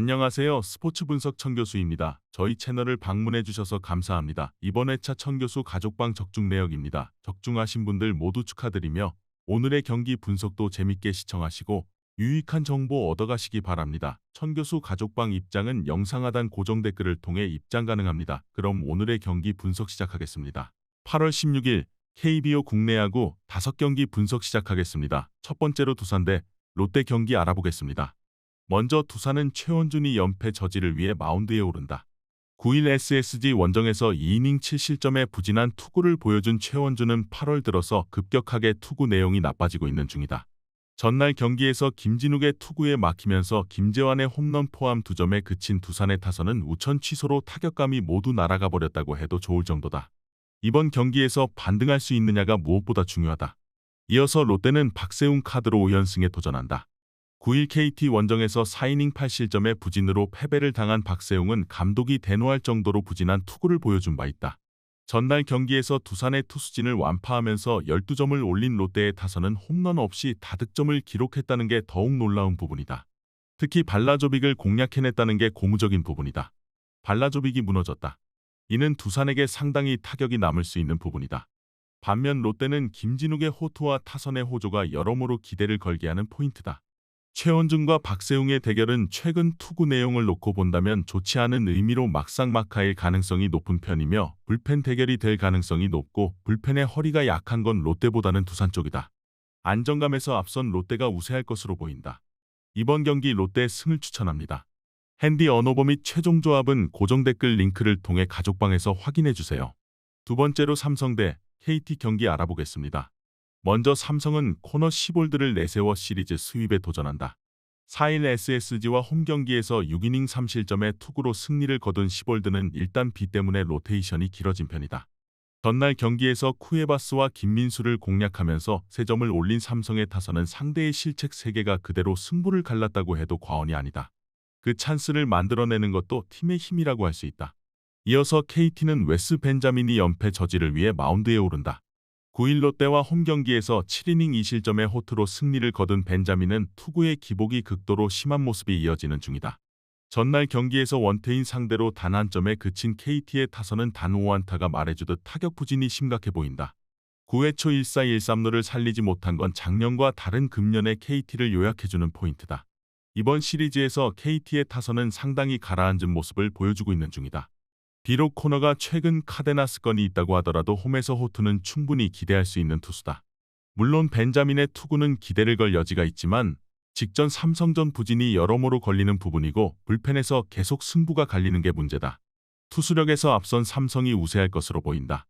안녕하세요. 스포츠 분석 청 교수입니다. 저희 채널을 방문해 주셔서 감사합니다. 이번 회차 청 교수 가족방 적중 내역입니다. 적중하신 분들 모두 축하드리며 오늘의 경기 분석도 재밌게 시청하시고 유익한 정보 얻어가시기 바랍니다. 천 교수 가족방 입장은 영상 하단 고정 댓글을 통해 입장 가능합니다. 그럼 오늘의 경기 분석 시작하겠습니다. 8월 16일 KBO 국내 야구 5경기 분석 시작하겠습니다. 첫 번째로 두산 대 롯데 경기 알아보겠습니다. 먼저 두산은 최원준이 연패 저지를 위해 마운드에 오른다. 9일 SSG 원정에서 2이닝 7실점의 부진한 투구를 보여준 최원준은 8월 들어서 급격하게 투구 내용이 나빠지고 있는 중이다. 전날 경기에서 김진욱의 투구에 막히면서 김재환의 홈런 포함 2점에 그친 두산의 타선은 우천 취소로 타격감이 모두 날아가 버렸다고 해도 좋을 정도다. 이번 경기에서 반등할 수 있느냐가 무엇보다 중요하다. 이어서 롯데는 박세웅 카드로 5연승에 도전한다. 9일 KT 원정에서 4이닝 8실점의 부진으로 패배를 당한 박세웅은 감독이 대노할 정도로 부진한 투구를 보여준 바 있다. 전날 경기에서 두산의 투수진을 완파하면서 12점을 올린 롯데의 타선은 홈런 없이 다득점을 기록했다는 게 더욱 놀라운 부분이다. 특히 발라조빅을 공략해냈다는 게 고무적인 부분이다. 발라조빅이 무너졌다. 이는 두산에게 상당히 타격이 남을 수 있는 부분이다. 반면 롯데는 김진욱의 호투와 타선의 호조가 여러모로 기대를 걸게 하는 포인트다. 최원준과 박세웅의 대결은 최근 투구 내용을 놓고 본다면 좋지 않은 의미로 막상막하일 가능성이 높은 편이며 불펜 대결이 될 가능성이 높고 불펜의 허리가 약한 건 롯데보다는 두산 쪽이다. 안정감에서 앞선 롯데가 우세할 것으로 보인다. 이번 경기 롯데 승을 추천합니다. 핸디 언어버 및 최종 조합은 고정 댓글 링크를 통해 가족방에서 확인해 주세요. 두 번째로 삼성 대 KT 경기 알아보겠습니다. 먼저 삼성은 코너 10홀드를 내세워 시리즈 수입에 도전한다. 4일 SSG와 홈 경기에서 6이닝 3실점의 투구로 승리를 거둔 10홀드는 일단 비 때문에 로테이션이 길어진 편이다. 전날 경기에서 쿠에바스와 김민수를 공략하면서 3점을 올린 삼성의 타선은 상대의 실책 3개가 그대로 승부를 갈랐다고 해도 과언이 아니다. 그 찬스를 만들어내는 것도 팀의 힘이라고 할 수 있다. 이어서 KT는 웨스 벤자민이 연패 저지를 위해 마운드에 오른다. 9일 롯데와 홈경기에서 7이닝 2실점의 호투로 승리를 거둔 벤자민은 투구의 기복이 극도로 심한 모습이 이어지는 중이다. 전날 경기에서 원태인 상대로 단 한 점에 그친 KT의 타선은 단 5안타가 말해주듯 타격 부진이 심각해 보인다. 9회 초 1-4-1-3루를 살리지 못한 건 작년과 다른 금년의 KT를 요약해주는 포인트다. 이번 시리즈에서 KT의 타선은 상당히 가라앉은 모습을 보여주고 있는 중이다. 비록 코너가 최근 카데나스 건이 있다고 하더라도 홈에서 호투는 충분히 기대할 수 있는 투수다. 물론 벤자민의 투구는 기대를 걸 여지가 있지만 직전 삼성전 부진이 여러모로 걸리는 부분이고 불펜에서 계속 승부가 갈리는 게 문제다. 투수력에서 앞선 삼성이 우세할 것으로 보인다.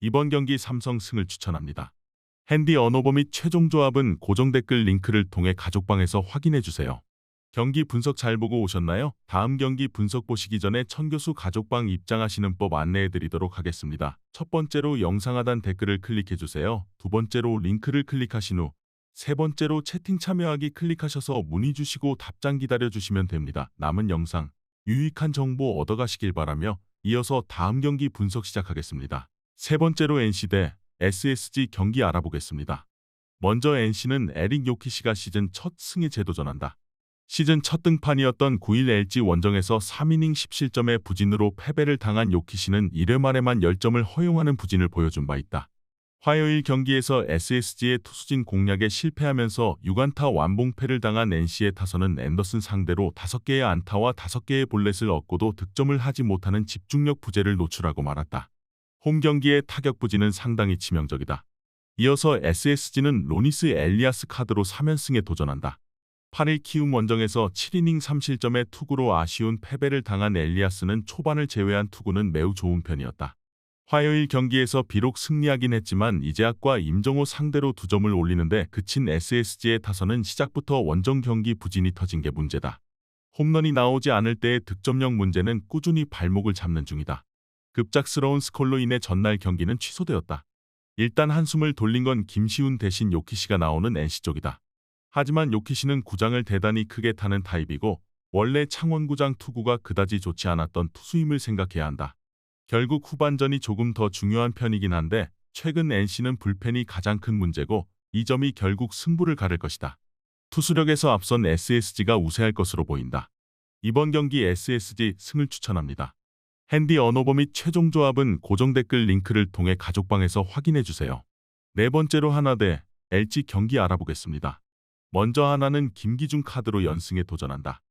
이번 경기 삼성 승을 추천합니다. 핸디 언어버 및 최종 조합은 고정 댓글 링크를 통해 가족방에서 확인해 주세요. 경기 분석 잘 보고 오셨나요? 다음 경기 분석 보시기 전에 천교수 가족방 입장하시는 법 안내해 드리도록 하겠습니다. 첫 번째로 영상 하단 댓글을 클릭해 주세요. 두 번째로 링크를 클릭하신 후 세 번째로 채팅 참여하기 클릭하셔서 문의 주시고 답장 기다려 주시면 됩니다. 남은 영상 유익한 정보 얻어가시길 바라며 이어서 다음 경기 분석 시작하겠습니다. 세 번째로 NC 대 SSG 경기 알아보겠습니다. 먼저 NC는 에릭 요키시가 시즌 첫 승에 재도전한다. 시즌 첫 등판이었던 9일 LG 원정에서 3이닝 10실점의 부진으로 패배를 당한 요키시는 1회 말에만 10점을 허용하는 부진을 보여준 바 있다. 화요일 경기에서 SSG의 투수진 공략에 실패하면서 6안타 완봉패를 당한 NC의 타선은 앤더슨 상대로 5개의 안타와 5개의 볼넷을 얻고도 득점을 하지 못하는 집중력 부재를 노출하고 말았다. 홈 경기의 타격 부진은 상당히 치명적이다. 이어서 SSG는 로니스 엘리아스 카드로 3연승에 도전한다. 8일 키움 원정에서 7이닝 3실점의 투구로 아쉬운 패배를 당한 엘리아스는 초반을 제외한 투구는 매우 좋은 편이었다. 화요일 경기에서 비록 승리하긴 했지만 이재학과 임정호 상대로 두 점을 올리는데 그친 SSG의 타선은 시작부터 원정 경기 부진이 터진 게 문제다. 홈런이 나오지 않을 때의 득점력 문제는 꾸준히 발목을 잡는 중이다. 급작스러운 스콜로 인해 전날 경기는 취소되었다. 일단 한숨을 돌린 건 김시훈 대신 요키시가 나오는 NC 쪽이다. 하지만 요키시는 구장을 대단히 크게 타는 타입이고 원래 창원구장 투구가 그다지 좋지 않았던 투수임을 생각해야 한다. 결국 후반전이 조금 더 중요한 편이긴 한데 최근 NC는 불펜이 가장 큰 문제고 이 점이 결국 승부를 가를 것이다. 투수력에서 앞선 SSG가 우세할 것으로 보인다. 이번 경기 SSG 승을 추천합니다. 핸디 언어버 및 최종 조합은 고정 댓글 링크를 통해 가족방에서 확인해 주세요. 네 번째로 하나 대 LG 경기 알아보겠습니다. 먼저 하나는 김기중 카드로 연승에 도전한다.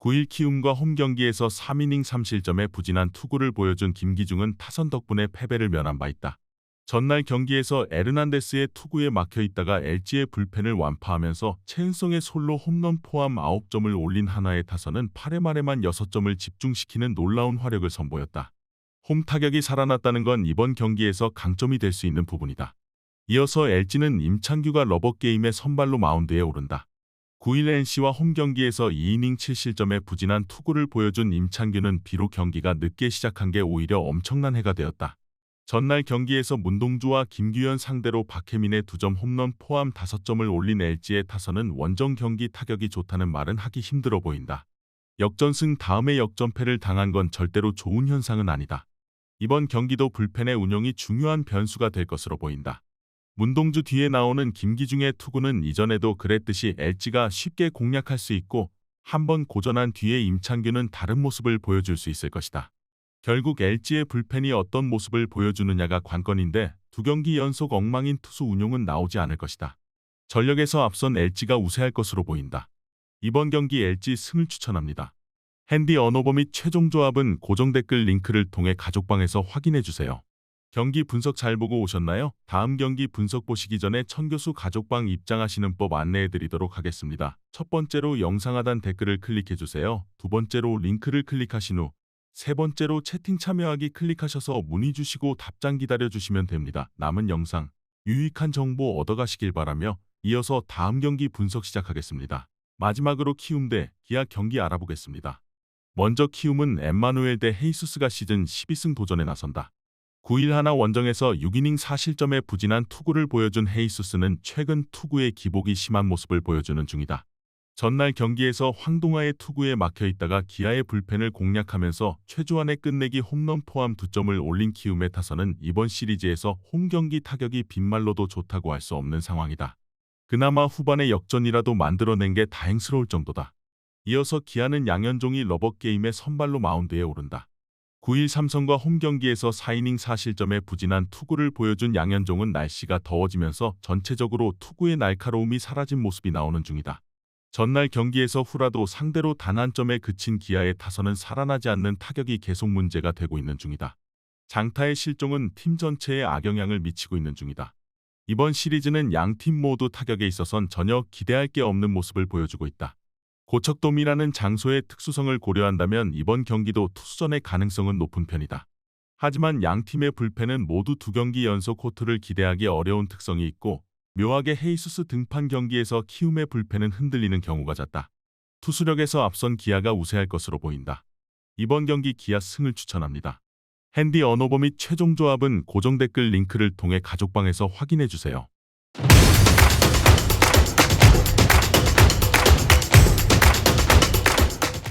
9일 키움과 홈 경기에서 3이닝 3실점에 부진한 투구를 보여준 김기중은 타선 덕분에 패배를 면한 바 있다. 전날 경기에서 에르난데스의 투구에 막혀 있다가 LG의 불펜을 완파하면서 최은성의 솔로 홈런 포함 9점을 올린 하나의 타선은 8회 말에만 6점을 집중시키는 놀라운 화력을 선보였다. 홈 타격이 살아났다는 건 이번 경기에서 강점이 될 수 있는 부분이다. 이어서 LG는 임창규가 러버게임의 선발로 마운드에 오른다. 9일 NC와 홈 경기에서 2이닝 7실점에 부진한 투구를 보여준 임창규는 비록 경기가 늦게 시작한 게 오히려 엄청난 해가 되었다. 전날 경기에서 문동주와 김규현 상대로 박혜민의 2점 홈런 포함 5점을 올린 LG의 타선은 원정 경기 타격이 좋다는 말은 하기 힘들어 보인다. 역전승 다음에 역전패를 당한 건 절대로 좋은 현상은 아니다. 이번 경기도 불펜의 운용이 중요한 변수가 될 것으로 보인다. 문동주 뒤에 나오는 김기중의 투구는 이전에도 그랬듯이 LG가 쉽게 공략할 수 있고 한번 고전한 뒤에 임창규는 다른 모습을 보여줄 수 있을 것이다. 결국 LG의 불펜이 어떤 모습을 보여주느냐가 관건인데 두 경기 연속 엉망인 투수 운용은 나오지 않을 것이다. 전력에서 앞선 LG가 우세할 것으로 보인다. 이번 경기 LG 승을 추천합니다. 핸디 언어버 및 최종 조합은 고정 댓글 링크를 통해 가족방에서 확인해 주세요. 경기 분석 잘 보고 오셨나요? 다음 경기 분석 보시기 전에 천교수 가족방 입장하시는 법 안내해 드리도록 하겠습니다. 첫 번째로 영상 하단 댓글을 클릭해 주세요. 두 번째로 링크를 클릭하신 후 세 번째로 채팅 참여하기 클릭하셔서 문의 주시고 답장 기다려 주시면 됩니다. 남은 영상 유익한 정보 얻어가시길 바라며 이어서 다음 경기 분석 시작하겠습니다. 마지막으로 키움 대 기아 경기 알아보겠습니다. 먼저 키움은 엠마누엘 대 헤이수스가 시즌 12승 도전에 나선다. 9일 하나 원정에서 6이닝 4실점에 부진한 투구를 보여준 헤이수스는 최근 투구의 기복이 심한 모습을 보여주는 중이다. 전날 경기에서 황동아의 투구에 막혀 있다가 기아의 불펜을 공략하면서 최주환의 끝내기 홈런 포함 2점을 올린 키움의 타선은 이번 시리즈에서 홈 경기 타격이 빈말로도 좋다고 할 수 없는 상황이다. 그나마 후반에 역전이라도 만들어낸 게 다행스러울 정도다. 이어서 기아는 양현종이 러버게임의 선발로 마운드에 오른다. 9일 삼성과 홈 경기에서 4이닝 4실점에 부진한 투구를 보여준 양현종은 날씨가 더워지면서 전체적으로 투구의 날카로움이 사라진 모습이 나오는 중이다. 전날 경기에서 후라도 상대로 단 한 점에 그친 기아의 타선은 살아나지 않는 타격이 계속 문제가 되고 있는 중이다. 장타의 실종은 팀 전체에 악영향을 미치고 있는 중이다. 이번 시리즈는 양 팀 모두 타격에 있어선 전혀 기대할 게 없는 모습을 보여주고 있다. 고척돔이라는 장소의 특수성을 고려한다면 이번 경기도 투수전의 가능성은 높은 편이다. 하지만 양 팀의 불펜은 모두 두 경기 연속 코트를 기대하기 어려운 특성이 있고 묘하게 헤이수스 등판 경기에서 키움의 불펜은 흔들리는 경우가 잦다. 투수력에서 앞선 기아가 우세할 것으로 보인다. 이번 경기 기아 승을 추천합니다. 핸디 언어버 및 최종 조합은 고정 댓글 링크를 통해 가족방에서 확인해 주세요.